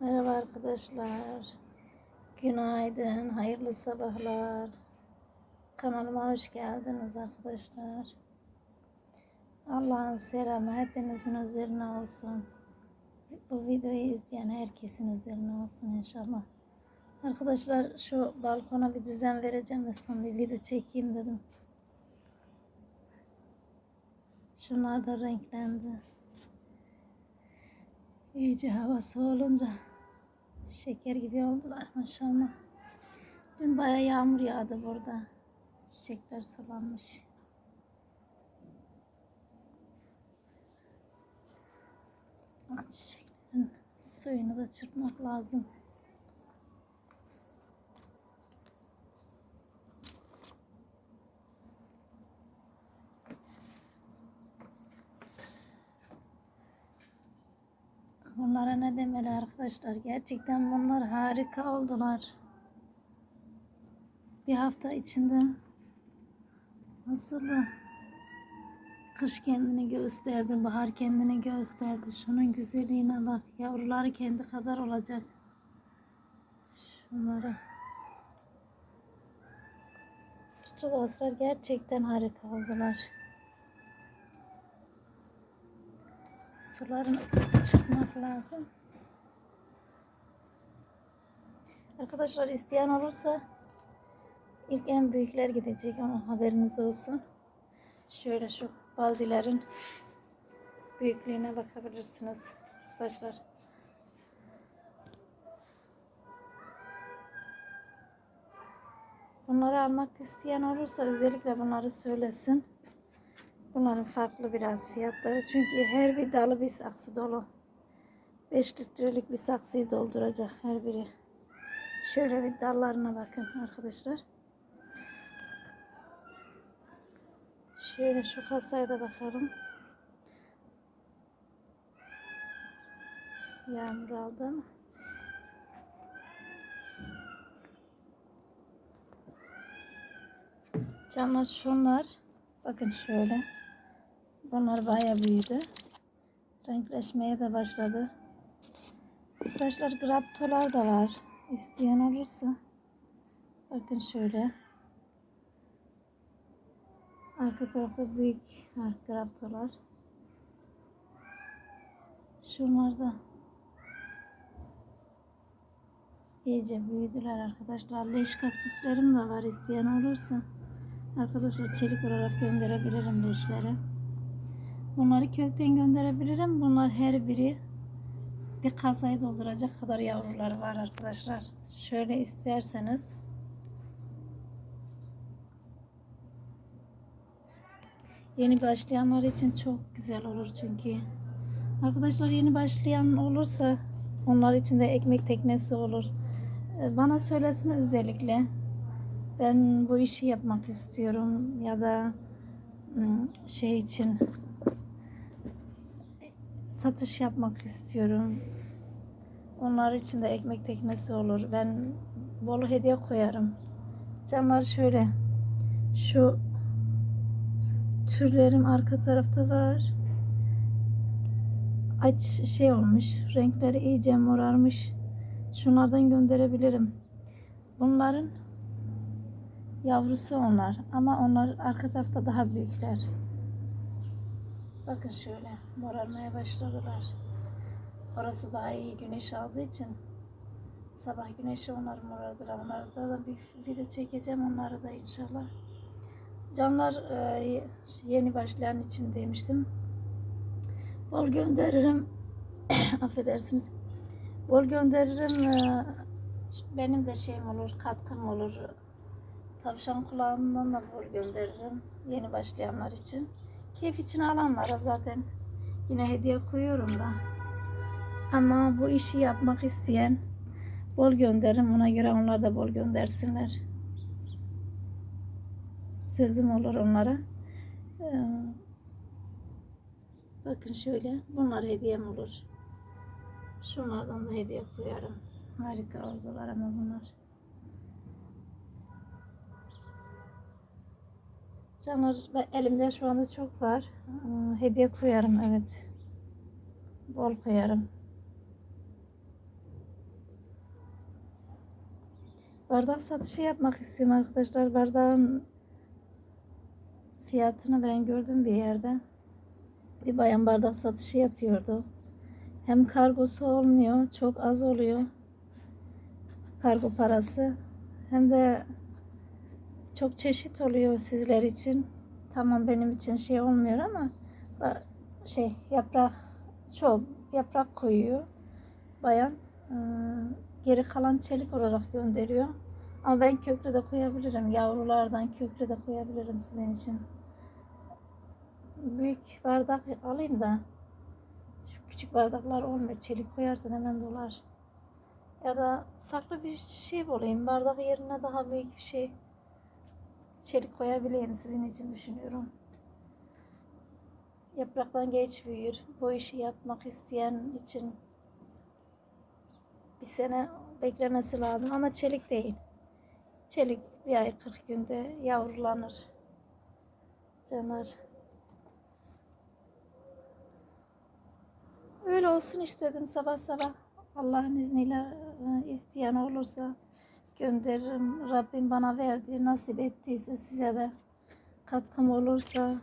Merhaba arkadaşlar. Günaydın, hayırlı sabahlar. Kanalıma hoş geldiniz arkadaşlar. Allah'ın selamı hepinizin üzerine olsun. Bu videoyu izleyen herkesin üzerine olsun inşallah. Arkadaşlar şu balkona bir düzen vereceğim de son bir video çekeyim dedim. Şunlar da renklendi. İyice havası olunca şeker gibi oldular maşallah. Dün baya yağmur yağdı burada. Çiçekler sulanmış. Çiçeklerin suyunu da çırpmak lazım. Bunlara ne demeli arkadaşlar? Gerçekten bunlar harika oldular. Bir hafta içinde nasıl kış kendini gösterdi, bahar kendini gösterdi. Şunun güzelliğine bak. Yavruları kendi kadar olacak. Şunlara. Tutulazlar gerçekten harika oldular. Sularını çıkmak lazım. Arkadaşlar isteyen olursa ilk en büyükler gidecek ama haberiniz olsun. Şöyle şu baldilerin büyüklüğüne bakabilirsiniz arkadaşlar. Bunları almak isteyen olursa özellikle bunları söylesin. Bunların farklı biraz fiyatları. Çünkü her bir dalı bir saksı dolu. 5 litrelik bir saksıyı dolduracak her biri. Şöyle bir dallarına bakın arkadaşlar. Şöyle şu kasaya da bakalım. Yağmur aldı. Canlar şunlar. Bakın şöyle. Bunlar bayağı büyüdü. Renkleşmeye de başladı. Arkadaşlar graptolar da var. İsteyen olursa. Bakın şöyle. Arka tarafta büyük graptolar. Şunlar da iyice büyüdüler arkadaşlar. Leş kaktüslerim de var isteyen olursa. Arkadaşlar çelik olarak gönderebilirim leşleri. Bunları kökten gönderebilirim. Bunlar her biri bir kasayı dolduracak kadar yavrular var arkadaşlar. Şöyle isterseniz yeni başlayanlar için çok güzel olur çünkü. Arkadaşlar yeni başlayan olursa onlar için de ekmek teknesi olur. Ee, Bana söylesin özellikle. Ben bu işi yapmak istiyorum ya da ım, şey için satış yapmak istiyorum. Onlar için de ekmek teknesi olur. Ben bolu hediye koyarım. Canlar şöyle. Şu türlerim arka tarafta var. Aç şey olmuş. Renkleri iyice morarmış. Şunlardan gönderebilirim. Bunların yavrusu onlar. Ama onlar arka tarafta daha büyükler. Bakın şöyle morarmaya başladılar. Orası daha iyi güneş aldığı için sabah güneşi onlar morardılar. Onlarda da bir video çekeceğim onları da inşallah. Canlar e, yeni başlayan için demiştim. Bol gönderirim. Affedersiniz. Bol gönderirim. e, Benim de şeyim olur, katkım olur. Tavşan kulağından da bol gönderirim. Yeni başlayanlar için. Keyif için alanlara zaten yine hediye koyuyorum da. Ama bu işi yapmak isteyen bol gönderirim. Ona göre onlar da bol göndersinler. Sözüm olur onlara. Ee, bakın şöyle. Bunlar hediyem olur. Şunlardan da hediye koyarım. Harika oldular ama bunlar. Canlar ben- elimde şu anda çok var. Hediye koyarım evet. Bol koyarım. Bardak satışı yapmak istiyorum arkadaşlar. Bardağın fiyatını ben gördüm bir yerde. Bir bayan bardak satışı yapıyordu. Hem kargosu olmuyor, çok az oluyor. Kargo parası. Hem de çok çeşit oluyor sizler için. Tamam benim için şey olmuyor ama şey yaprak çok yaprak koyuyor bayan. Ee, Geri kalan çelik olarak gönderiyor. Ama ben köklü de koyabilirim. Yavrulardan köklü de koyabilirim sizin için. Büyük bardak alayım da şu küçük bardaklar olmuyor. Çelik koyarsan hemen dolar. Ya da farklı bir şey bulayım. Bardak yerine daha büyük bir şey çelik koyabileyim sizin için düşünüyorum. Yapraktan geç büyür. Bu işi yapmak isteyen için bir sene beklemesi lazım ama çelik değil. Çelik bir ay 40 günde yavrulanır. Canar. Öyle olsun istedim sabah sabah. Allah'ın izniyle e, isteyen olursa gönderirim. Rabbim bana verdi, nasip ettiyse size de katkım olursa,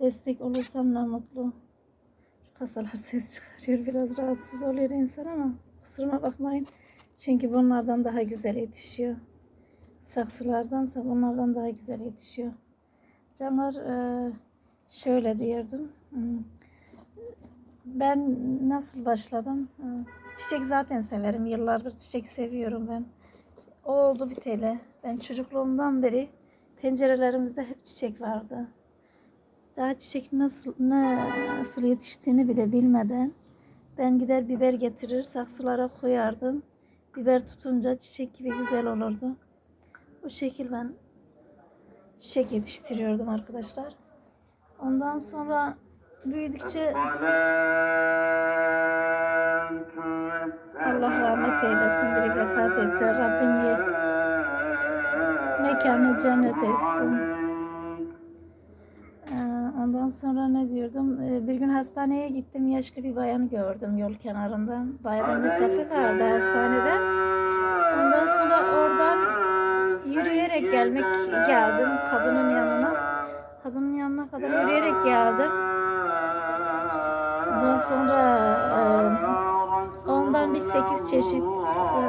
destek olursam ne mutlu. Kasalar ses çıkarıyor, biraz rahatsız oluyor insan ama kusuruma bakmayın. Çünkü bunlardan daha güzel yetişiyor. Saksılardansa bunlardan daha güzel yetişiyor. Canlar e, şöyle diyordum. Hmm. Ben nasıl başladım? Hı, Çiçek zaten severim. Yıllardır çiçek seviyorum ben. O oldu biteli. Ben çocukluğumdan beri pencerelerimizde hep çiçek vardı. Daha çiçek nasıl nasıl yetiştiğini bile bilmeden ben gider biber getirir saksılara koyardım. Biber tutunca çiçek gibi güzel olurdu. Bu şekil ben çiçek yetiştiriyordum arkadaşlar. Ondan sonra büyüdükçe Allah rahmet eylesin. Biri vefat etti. Rabbim ye, mekanı cennet etsin. Ee, Ondan sonra ne diyordum? Ee, Bir gün hastaneye gittim. Yaşlı bir bayanı gördüm yol kenarında. Bayağı misafir vardı hastanede. Ondan sonra oradan yürüyerek gelmek geldim kadının yanına. Kadının yanına kadar yürüyerek geldim. Ondan sonra e, ondan bir sekiz çeşit e,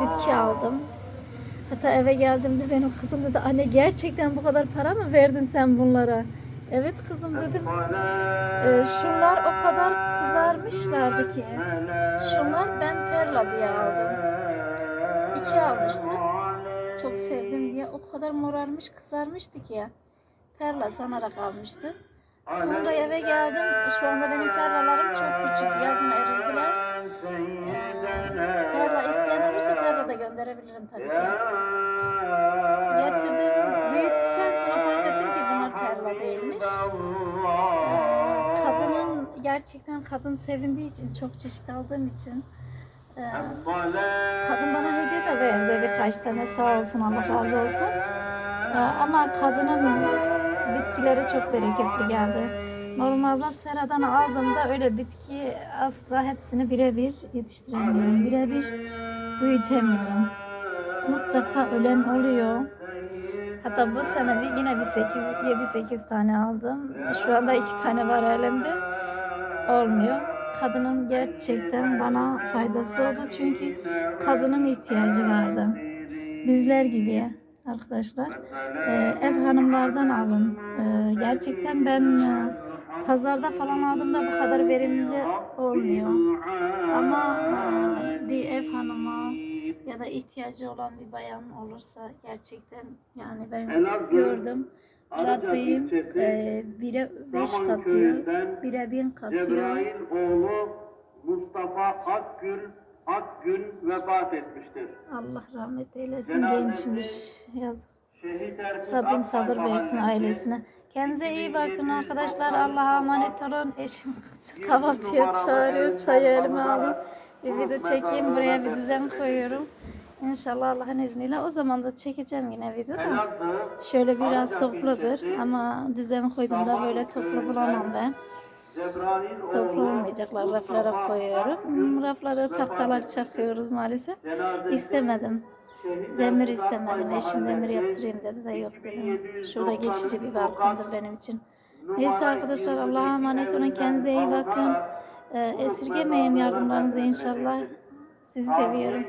bitki aldım. Hatta eve geldiğimde benim kızım dedi anne gerçekten bu kadar para mı verdin sen bunlara? Evet kızım dedim. E, şunlar o kadar kızarmışlardı ki. Şunlar ben perla diye aldım. İki almıştım. Çok sevdim diye o kadar morarmış kızarmıştı ki ya. Perla sanarak almıştım. Sonra eve geldim. E, Şu anda benim perlalarım çok küçük. Yazın erildiler. Ee, perla isteyen olursa perla da gönderebilirim tabii ki. Getirdim. Büyüttükten sonra fark ettim ki bunlar perla değilmiş. Ee, kadının gerçekten kadın sevindiği için çok çeşit aldığım için e, kadın bana hediye de verdi birkaç tane sağ olsun Allah razı olsun. Ama kadının bitkileri çok bereketli geldi. Normalde seradan aldığımda öyle bitki asla hepsini birebir yetiştiremiyorum. Birebir büyütemiyorum. Mutlaka ölen oluyor. Hatta bu sene bir yine bir 8 7-8 tane aldım. Şu anda 2 tane var elimde. Olmuyor. Kadının gerçekten bana faydası oldu. Çünkü kadının ihtiyacı vardı. Bizler gibi arkadaşlar. Ee, ev hanımlardan alın. Ee, gerçekten ben e, pazarda falan aldığımda bu kadar verimli olmuyor. Ama e, bir ev hanımı ya da ihtiyacı olan bir bayan olursa gerçekten yani ben gördüm. Rabbim e, bire beş katıyor, bire bin katıyor. Cebrail oğlu Mustafa Akgül Akgün vefat etmiştir. Allah rahmet eylesin gençmiş. Yazık. Rabbim sabır versin ailesine. Kendinize iyi bakın arkadaşlar. Allah'a emanet olun. Eşim kahvaltıya çağırıyor. Çayı elime aldım. Bir video çekeyim. Buraya bir düzen koyuyorum. İnşallah Allah'ın izniyle. O zaman da çekeceğim yine video da. Şöyle biraz topludur ama düzen koyduğumda böyle toplu bulamam ben. Toplu olmayacaklar. Raflara koyuyorum. Hmm, Raflara tahtalar çakıyoruz maalesef. İstemedim. Demir istemedim. Eşim demir yaptırayım dedi de yok dedim. Şurada 2793 geçici bir balkondur benim için. Neyse arkadaşlar 22 Allah'a emanet olun. Kendinize iyi bakın. Ee, esirgemeyin yardımlarınızı inşallah. Sizi seviyorum.